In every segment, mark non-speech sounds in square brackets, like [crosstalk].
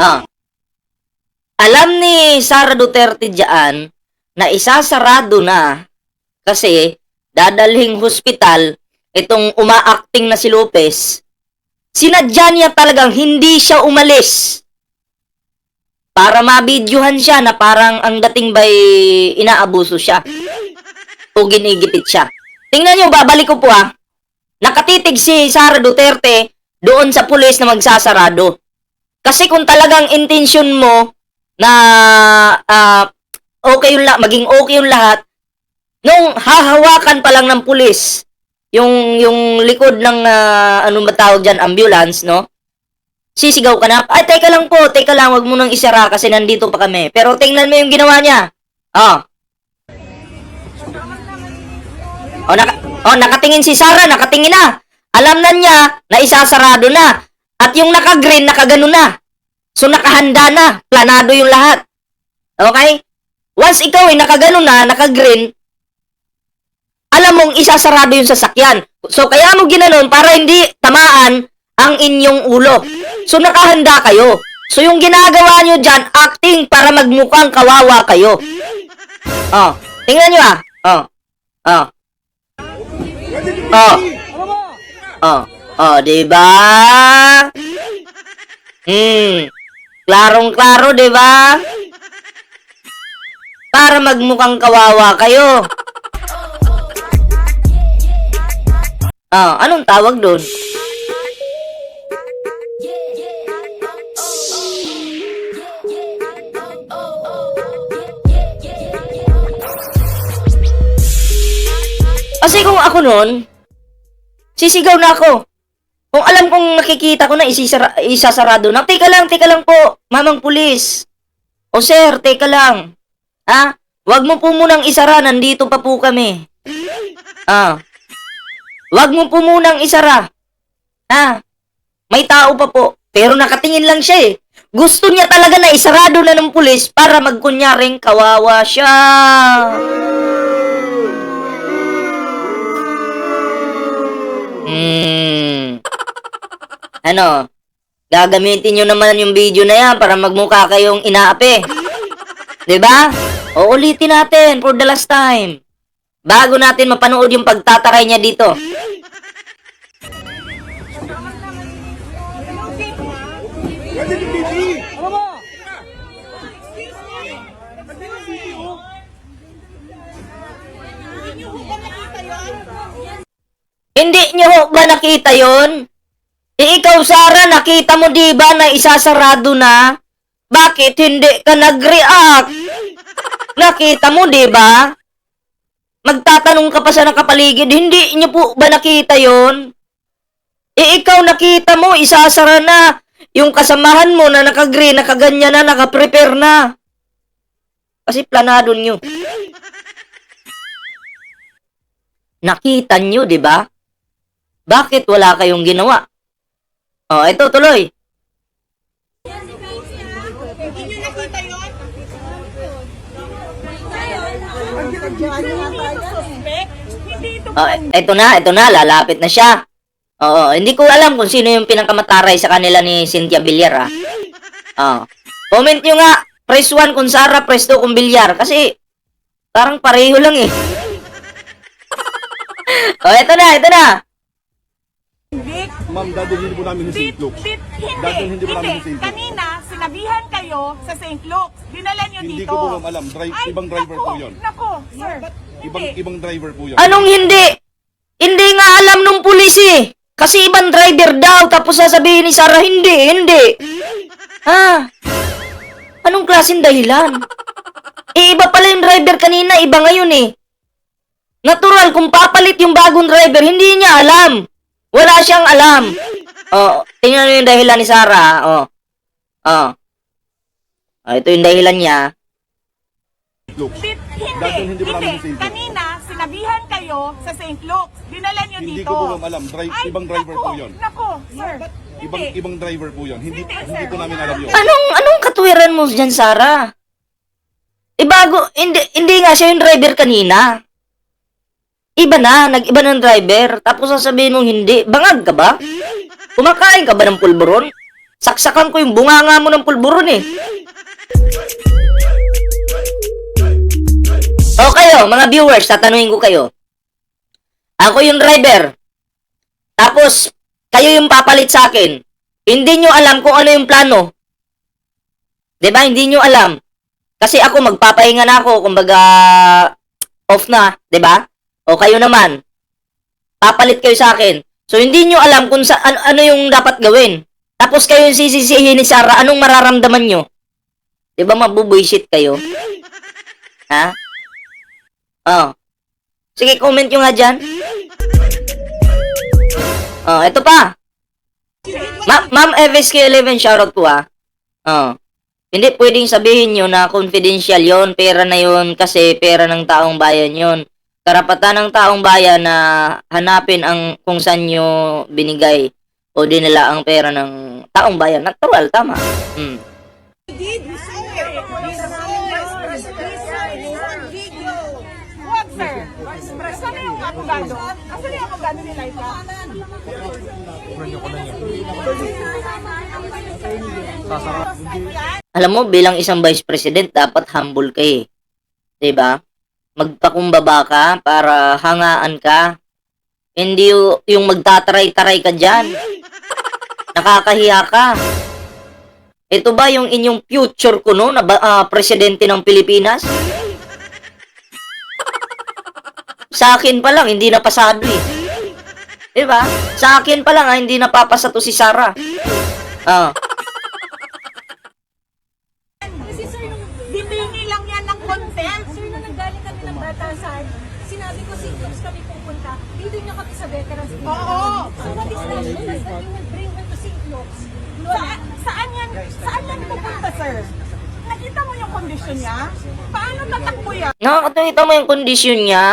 Ah. Alam ni Sara Duterte diyan na isasarado na kasi dadalhing hospital itong umaacting na si Lopez. Sinadya niya talagang hindi siya umalis. Para mabidyohan siya na parang ang dating ba'y inaabuso siya. O ginigipit siya. Tingnan niyo, babalik ko po ah. Nakatitig si Sara Duterte doon sa pulis na magsasarado. Kasi kung talagang intensyon mo na ah, okay yung la- maging okay yung lahat, nung hahawakan pa lang ng pulis yung yung likod ng ah, ano ba tawag diyan ambulance, no? Sisigaw ka na, ay teka lang po, teka lang, wag mo nang isara kasi nandito pa kami. Pero tingnan mo yung ginawa niya. Oh. Oh, naka, oh, nakatingin si Sarah, nakatingin na. Alam na niya na isasarado na. At yung naka-green, nakagano na. So nakahanda na, planado yung lahat. Okay? Once ikaw ay nakagano na, naka-green, alam mong isasarado yung sasakyan. So kaya mo ginanon para hindi tamaan ang inyong ulo. So nakahanda kayo. So yung ginagawa nyo dyan, acting para magmukhang kawawa kayo. Oh, tingnan nyo ah. Oh, oh. Oh. Oh, oh, di ba? Hmm. Klarong-klaro, di ba? Para magmukhang kawawa kayo. Oh, anong tawag doon? Kasi kung ako noon, sisigaw na ako. Kung alam kong nakikita ko na isisara, isasarado na, teka lang, teka lang po, mamang pulis. O sir, teka lang. Ha? Huwag mo po munang isara, nandito pa po kami. Ah. Huwag mo po munang isara. Ha? May tao pa po. Pero nakatingin lang siya eh. Gusto niya talaga na isarado na ng pulis para magkunyaring kawawa siya. Hmm. Ano? Gagamitin nyo naman yung video na yan para magmukha kayong inaapi. ba? O ulitin natin for the last time. Bago natin mapanood yung pagtataray niya dito. Hindi niyo ho ba nakita yon? Eh, ikaw, Sarah, nakita mo di ba na isasarado na? Bakit hindi ka nag-react? Nakita mo, di ba? Magtatanong ka pa sa nakapaligid, hindi niyo po ba nakita yon? Eh, ikaw nakita mo, isasara na. Yung kasamahan mo na nakagreen, nakaganyan na, nakaprepare na. Kasi planado niyo. Nakita niyo, di ba? Bakit wala kayong ginawa? Oh, ito tuloy. Oh, ito na, ito na, lalapit na siya. Oo, hindi ko alam kung sino yung pinakamatay sa kanila ni Cynthia Villar, ah. Oh. Comment nyo nga, press 1 kung Sarah, press 2 kung Villar. Kasi, parang pareho lang eh. [laughs] oh, ito na, ito na. Hindi. Ma'am, dadalhin po namin sa Dit, St. Luke's. dit, hindi. Dadalhin din po namin sa Hindi. St. Luke's. Kanina, sinabihan kayo sa St. Luke's. Dinala nyo Hindi dito. ko po ma'am alam. Drive, Ay, ibang driver naku, po yun. Nako, sir. Ibang, Hindi. ibang driver po yun. Anong hindi? Hindi nga alam nung pulis eh. Kasi ibang driver daw, tapos sasabihin ni Sarah, hindi, hindi. Ha? Anong klaseng dahilan? Eh, iba pala yung driver kanina, iba ngayon eh. Natural, kung papalit yung bagong driver, hindi niya alam. Wala siyang alam. Oh, tingnan mo yung dahilan ni Sarah. Oh. Oh. Oh, ito yung dahilan niya. Dit, hindi. Hindi. Kanina, sinabihan kayo sa St. Luke's. Dinala nyo Hindi dito. ko po ma'am alam. Drive, Ay, ibang driver naku, po yun. Nako, sir. Ibang, Hindi. ibang driver po yun. Hindi, Hindi, hindi po namin alam yun. Anong anong katwiran mo diyan, Sarah? Eh bago hindi hindi nga siya yung driver kanina. Iba na, nag-iba ng driver. Tapos sasabihin mong hindi. Bangag ka ba? Kumakain ka ba ng pulburon? Saksakan ko yung bunganga mo ng pulburon eh. O kayo, mga viewers, tatanungin ko kayo. Ako yung driver. Tapos, kayo yung papalit sa akin. Hindi nyo alam kung ano yung plano. ba? Hindi nyo alam. Kasi ako magpapahinga na ako, kumbaga off na, ba? O kayo naman. Papalit kayo sa akin. So hindi nyo alam kung sa ano, ano yung dapat gawin. Tapos kayo yung sisisihin ni Sarah, anong mararamdaman nyo? 'Di ba mabubuisit kayo? Ha? Oh. Sige, comment nyo nga dyan. Oh, ito pa. Ma Ma'am FSK11, shoutout po ah. Oh. Hindi pwedeng sabihin nyo na confidential yon pera na yon kasi pera ng taong bayan yon Karapatan ng taong bayan na hanapin ang kung saan nyo binigay o dinala ang pera ng taong bayan. Natural, tama. Hmm. Alam mo, bilang isang vice president, dapat humble ka eh. 'Di ba? Magpakumbaba ka para hangaan ka. Hindi yung, magtataray-taray ka dyan. Nakakahiya ka. Ito ba yung inyong future ko no, na ah, presidente ng Pilipinas? Sa akin pa lang, hindi napasado eh. 'Di ba? Sa akin pa lang, ah, hindi napapasa to si Sarah. Ah. Kasi sir, nung, Bibingi lang yan ng content. sir, nung nanggaling kami ng batasan, sinabi ko si Cooks kami pupunta, dito veterans. Oo. So what is that? What does that you will bring her to St. Luke's? Saan, saan yan, saan yan pupunta, sir? Nakita mo yung kondisyon niya? Paano tatakbo yan? Nakakatungita mo yung kondisyon niya.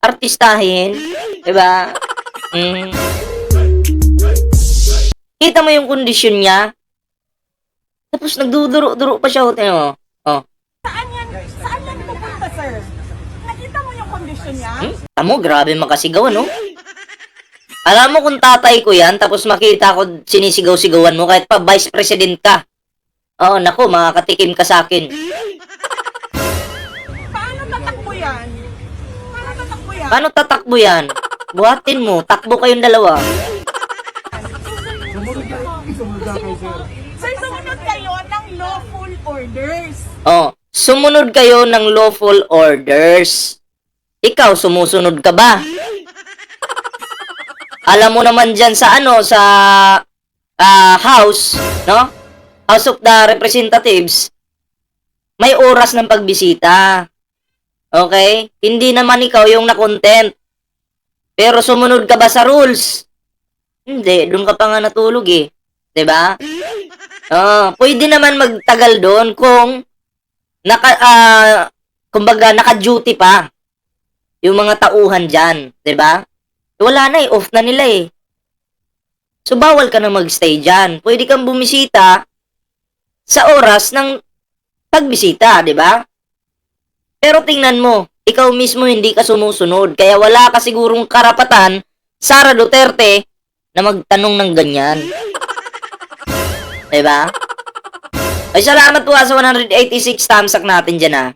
Artistahin. Diba? Mm. Kita mo yung kondisyon niya. Tapos nagduduro-duro pa siya. oh. Oh. Saan yan, saan yan pupunta, sir? Nakita mo yung kondisyon niya? Hmm? Tamo, grabe makasigaw, no? Alam mo kung tatay ko yan, tapos makita ko sinisigaw-sigawan mo, kahit pa vice president ka. Oo, oh, nako, makakatikim ka sa akin. Paano tatakbo yan? Paano tatakbo yan? Paano tatakbo yan? Buhatin mo, takbo kayong dalawa. Sir, sumunod kayo ng lawful orders. Oh, sumunod kayo ng lawful orders. Ikaw, sumusunod ka ba? Alam mo naman dyan sa ano, sa ah, House, no? House of the Representatives, may oras ng pagbisita. Okay? Hindi naman ikaw yung na-content. Pero sumunod ka ba sa rules? Hindi, doon ka pa nga natulog eh. 'Di ba? Oh, pwede naman magtagal doon kung naka ah, kumbaga naka-duty pa yung mga tauhan diyan, 'di ba? Wala na eh, off na nila eh. So bawal ka na magstay diyan. Pwede kang bumisita sa oras ng pagbisita, 'di ba? Pero tingnan mo, ikaw mismo hindi ka sumusunod. Kaya wala ka sigurong karapatan, Sara Duterte, na magtanong ng ganyan. Diba? Ay, salamat po ah, sa 186 thumbs up natin dyan ah.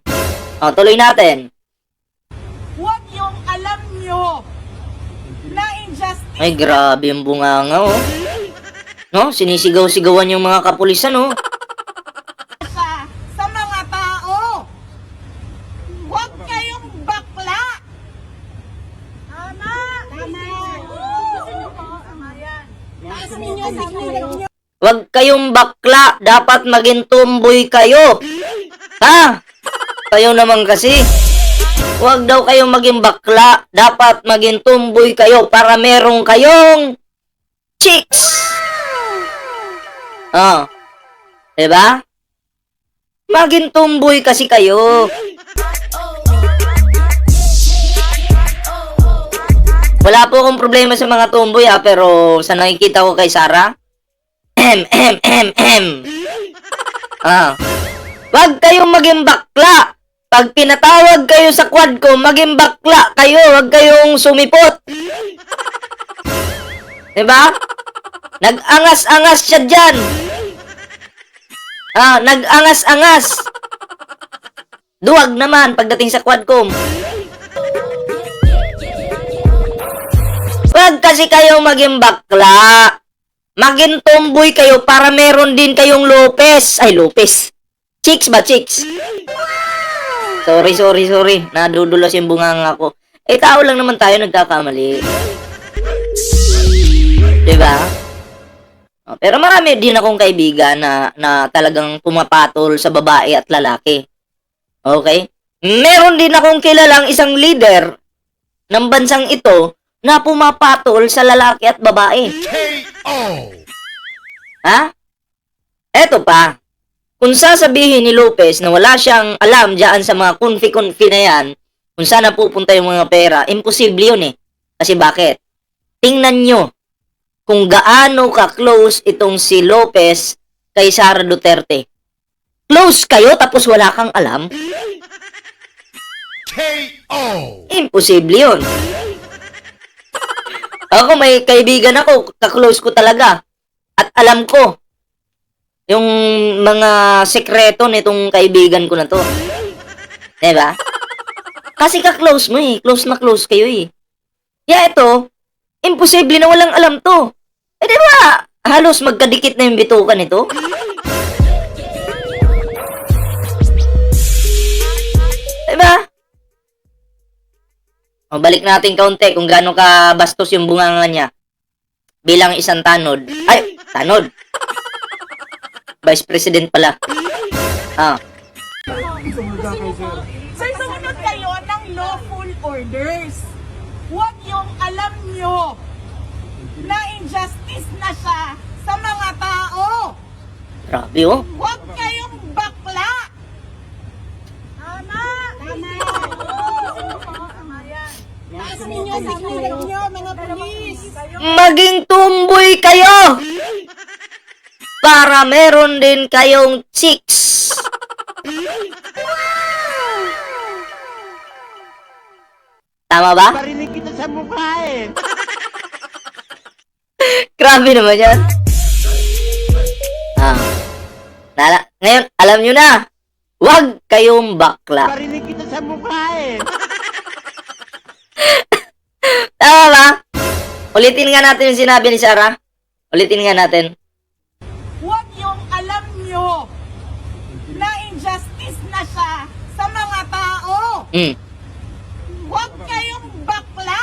O, tuloy natin. Huwag yung alam nyo na injustice Ay, grabe yung bunganga oh. No, sinisigaw-sigawan yung mga kapulisan oh. sa, sa mga tao. Huwag kayong bakla. Tama. Tama. Tama yan. Taas ninyo. Huwag kayong bakla, dapat maging tumboy kayo. Ha? Kayo naman kasi. Huwag daw kayong maging bakla, dapat maging tumboy kayo para merong kayong chicks. Oh. 'Di ba? Maging tumboy kasi kayo. Wala po akong problema sa mga tumboy ha, pero sa nakikita ko kay Sarah, M, M, M, M. Ah. Wag kayong maging bakla pag pinatawag kayo sa quad ko, maging bakla kayo, wag kayong sumipot. [laughs] 'Di ba? Nag-angas-angas siya diyan. Ah, nag-angas-angas. Duwag naman pagdating sa quadcom. Wag kasi kayo maging bakla. Maging tomboy kayo para meron din kayong Lopez. Ay, Lopez. Chicks ba, chicks? Sorry, sorry, sorry. Nadudulas yung bunganga ko. Eh, tao lang naman tayo nagkakamali. Diba? Oh, Pero marami din akong kaibigan na, na talagang pumapatol sa babae at lalaki. Okay? Meron din akong kilalang isang leader ng bansang ito na pumapatol sa lalaki at babae. Ha? Eto pa. Kung sasabihin ni Lopez na wala siyang alam diyan sa mga kunfi-kunfi na yan, kung saan napupunta yung mga pera, imposible yun eh. Kasi bakit? Tingnan nyo kung gaano ka-close itong si Lopez kay Sara Duterte. Close kayo tapos wala kang alam? Imposible yun. Ako may kaibigan ako, ka-close ko talaga. At alam ko yung mga sekreto nitong kaibigan ko na to. 'Di ba? Kasi ka-close mo eh. Close na close kayo eh. Kaya ito, imposible na walang alam to. Eh di ba? Halos magkadikit na yung bitukan nito. Di ba? O, balik natin kaunti kung gaano ka bastos yung bunganga niya. Bilang isang tanod. Ay, tanod. Vice President pala. Ah, Sir, sumunod kayo ng lawful orders. Huwag yung alam nyo na injustice na siya sa mga tao. grabe oh. Huwag kayong bakla. Tama. Tama. Tama yan. Taas ninyo sa mga pulis. Maging tumboy kayo! Para meron din kayong chicks. Tama ba? Parinig kita sa mukha eh. [laughs] Grabe naman yan. Ah. Nala, ngayon, alam nyo na. Huwag kayong bakla. Parinig kita sa mukha eh. [laughs] Tama ba? Ulitin nga natin yung sinabi ni Sarah. Ulitin nga natin. Huwag yung alam nyo na siya sa mga tao. Mm. Huwag kayong bakla.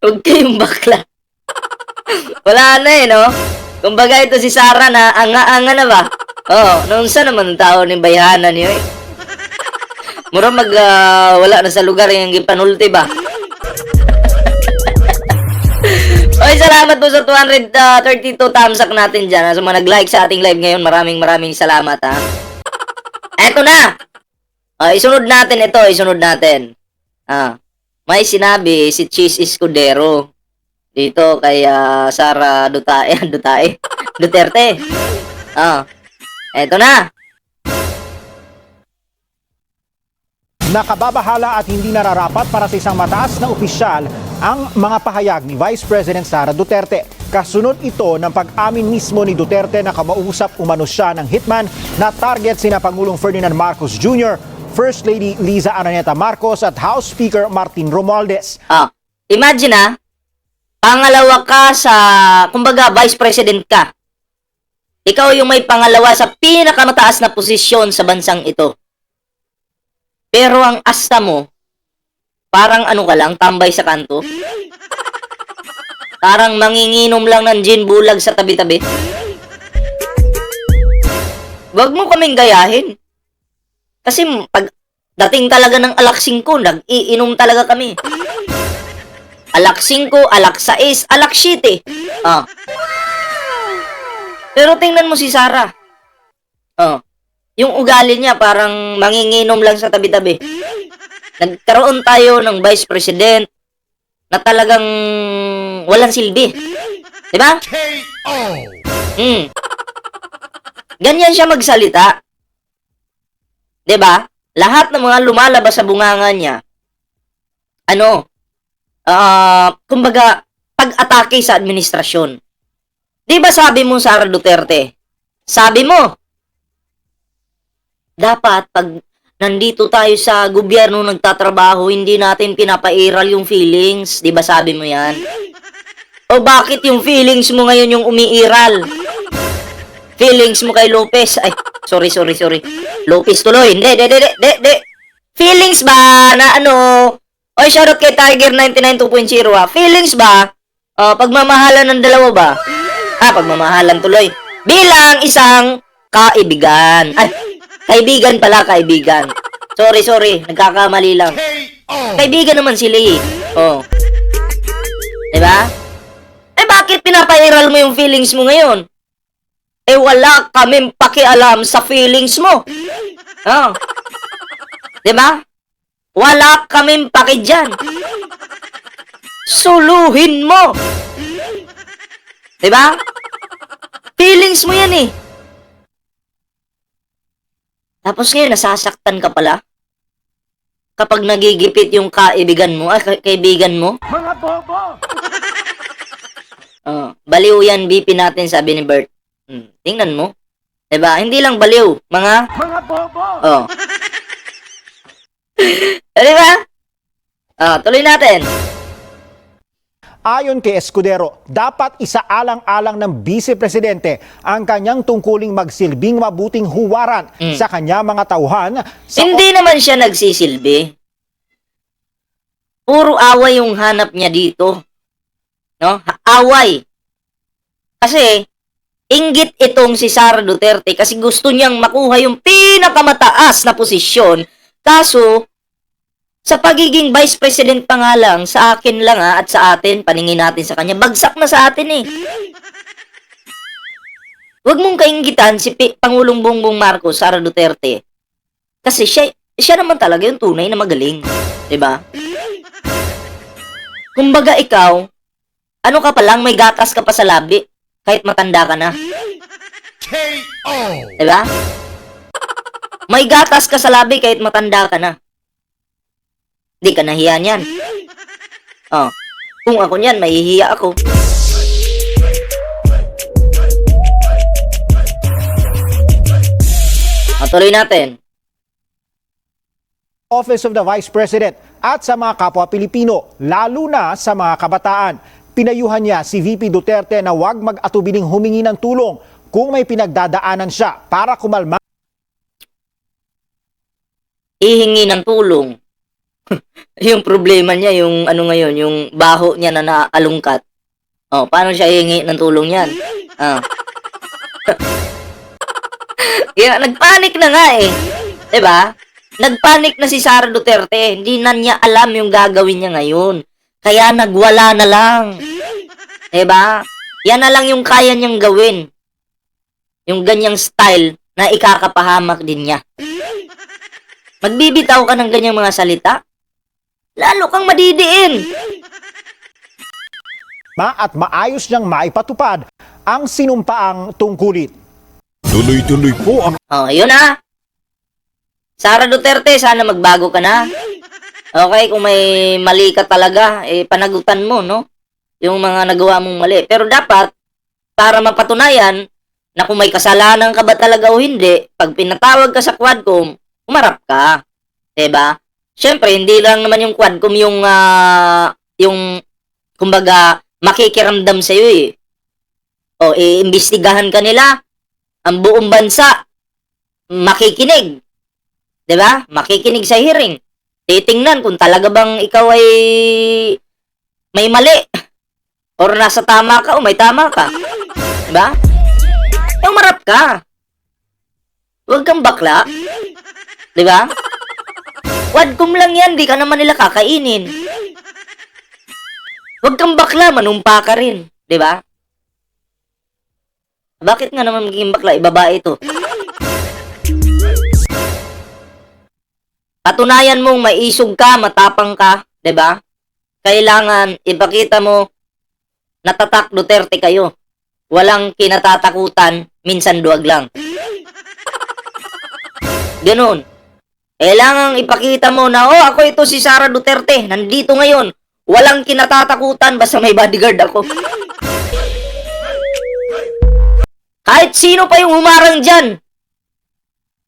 Huwag kayong bakla. Wala na eh, no? Kumbaga ito si Sarah na anga-anga na ba? Oo, oh, noon sa naman ang tao ni bayahanan niyo eh. Mura mag ah, wala na sa lugar yung gipanulti ba? Oy, salamat po sa 232 thumbs up natin dyan. Sa mga nag-like sa ating live ngayon, maraming maraming salamat ha. Eto na! Ah, isunod natin ito, isunod natin. Ah, may sinabi si Cheese Escudero dito kay ah, Sara Dutae, [laughs] Dutae, Duterte. Ah, eto na. Nakababahala at hindi nararapat para sa isang mataas na opisyal ang mga pahayag ni Vice President Sara Duterte. Kasunod ito ng pag-amin mismo ni Duterte na kamausap umano siya ng hitman na target sina Pangulong Ferdinand Marcos Jr., First Lady Liza Araneta Marcos at House Speaker Martin Romualdez. Ah, imagine ah, pangalawa ka sa, kumbaga, vice president ka. Ikaw yung may pangalawa sa pinakamataas na posisyon sa bansang ito. Pero ang asta mo, parang ano ka lang, tambay sa kanto. Parang manginginom lang ng gin bulag sa tabi-tabi. Wag mo kaming gayahin. Kasi pag dating talaga ng alak 5, nag-iinom talaga kami. Alak 5, alak 6, alak 7. Ah. Pero tingnan mo si Sarah. Oh. Yung ugali niya parang manginginom lang sa tabi-tabi. Nagkaroon tayo ng vice president na talagang walang silbi. Di ba? Hmm. Ganyan siya magsalita. 'Di ba? Lahat ng mga lumalabas sa bunganga niya ano ah kumbaga pag-atake sa administrasyon. 'Di ba sabi mo Sara Duterte? Sabi mo dapat pag nandito tayo sa gobyerno nagtatrabaho, hindi natin pinapairal yung feelings. 'Di ba sabi mo 'yan? O bakit yung feelings mo ngayon yung umiiral? Feelings mo kay Lopez. Ay, sorry, sorry, sorry. Lopez tuloy. Hindi, hindi, hindi, hindi, hindi. Feelings ba na ano? Oy, shoutout kay Tiger 992.0 ah. Feelings ba? Uh, pagmamahalan ng dalawa ba? Ah, pagmamahalan tuloy. Bilang isang kaibigan. Ay, kaibigan pala, kaibigan. Sorry, sorry. Nagkakamali lang. Kaibigan naman sila eh. Oh. Diba? Eh bakit pinapairal mo yung feelings mo ngayon? Eh wala kaming pakialam sa feelings mo. Oh. Diba? Wala kaming paki dyan. Suluhin mo. Diba? Feelings mo yan eh. Tapos ngayon, nasasaktan ka pala. Kapag nagigipit yung kaibigan mo, ay ka- kaibigan mo. Mga bobo! [laughs] Oh, baliw yan BP natin sabi ni Bert. Hmm, tingnan mo. 'Di ba? Hindi lang baliw, mga Mga bobo! oh. [laughs] 'Di ba? Ah, tuloy natin. Ayon kay Escudero, dapat isaalang-alang ng Vice Presidente ang kanyang tungkuling magsilbing mabuting huwaran Mm. sa kanya mga tauhan sa Hindi naman siya nagsisilbi. Puro away yung hanap niya dito. No? Away. Kasi inggit itong si Sara Duterte kasi gusto niyang makuha yung pinakamataas na posisyon. Kaso sa pagiging vice president pa nga lang, sa akin lang ha, at sa atin, paningin natin sa kanya, bagsak na sa atin eh. Huwag mong kaingitan si P- Pangulong Bongbong Marcos, Sara Duterte. Kasi siya, siya naman talaga yung tunay na magaling. ba? Kumbaga ikaw, ano ka pa lang, may gatas ka pa sa labi, kahit matanda ka na. Di ba? May gatas ka sa labi kahit matanda ka na. Di ka nahiya niyan. Oh. Kung ako niyan, mahihiya ako. Patuloy natin. Office of the Vice President at sa mga kapwa Pilipino, lalo na sa mga kabataan. Pinayuhan niya si VP Duterte na huwag mag-atubiling humingi ng tulong kung may pinagdadaanan siya para kumalma ihingi ng tulong. [laughs] yung problema niya, yung ano ngayon, yung baho niya na naalungkat. Oh, paano siya hihingi ng tulong yan? Ah. [laughs] Kaya nagpanik na nga eh. 'Di ba? Nagpanik na si Sara Duterte. Hindi na niya alam yung gagawin niya ngayon. Kaya nagwala na lang. 'Di ba? Yan na lang yung kaya niyang gawin. Yung ganyang style na ikakapahamak din niya. Magbibitaw ka ng ganyang mga salita, lalo kang madidiin. at maayos niyang maipatupad ang sinumpaang tungkulit. Tuloy-tuloy po ang Oh, yun na. Sara Duterte, sana magbago ka na. Okay, kung may mali ka talaga, eh, panagutan mo, no? Yung mga nagawa mong mali. Pero dapat, para mapatunayan na kung may kasalanan ka ba talaga o hindi, pag pinatawag ka sa Quadcom, umarap ka. 'Di ba? Siyempre, hindi lang naman yung Quadcom yung, ah, yung, kumbaga, makikiramdam sa'yo eh. O, iimbestigahan ka nila, ang buong bansa, makikinig. 'Di ba? Makikinig sa hearing. Titingnan kung talaga bang ikaw ay may mali or nasa tama ka o may tama ka. 'Di ba? Eh, umarap ka. Huwag kang bakla. 'Di ba? Wadcom lang yan, di ka naman nila kakainin. Huwag kang bakla, manumpa ka rin. ba? Bakit nga naman magiging bakla? Ibabae ito. Patunayan mong maisog ka, matapang ka, ba? Kailangan ipakita mo natatak Duterte kayo. Walang kinatatakutan, minsan duwag lang. Ganun. Kailangang ipakita mo na, oh, ako ito si Sara Duterte. Nandito ngayon. Walang kinatatakutan basta may bodyguard ako. [laughs] Kahit sino pa yung humarang dyan.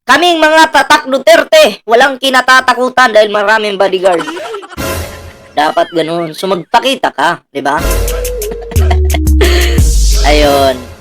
Kaming mga tatak Duterte, walang kinatatakutan dahil maraming bodyguard. [laughs] Dapat ganun. So magpakita ka, di ba? [laughs] Ayun.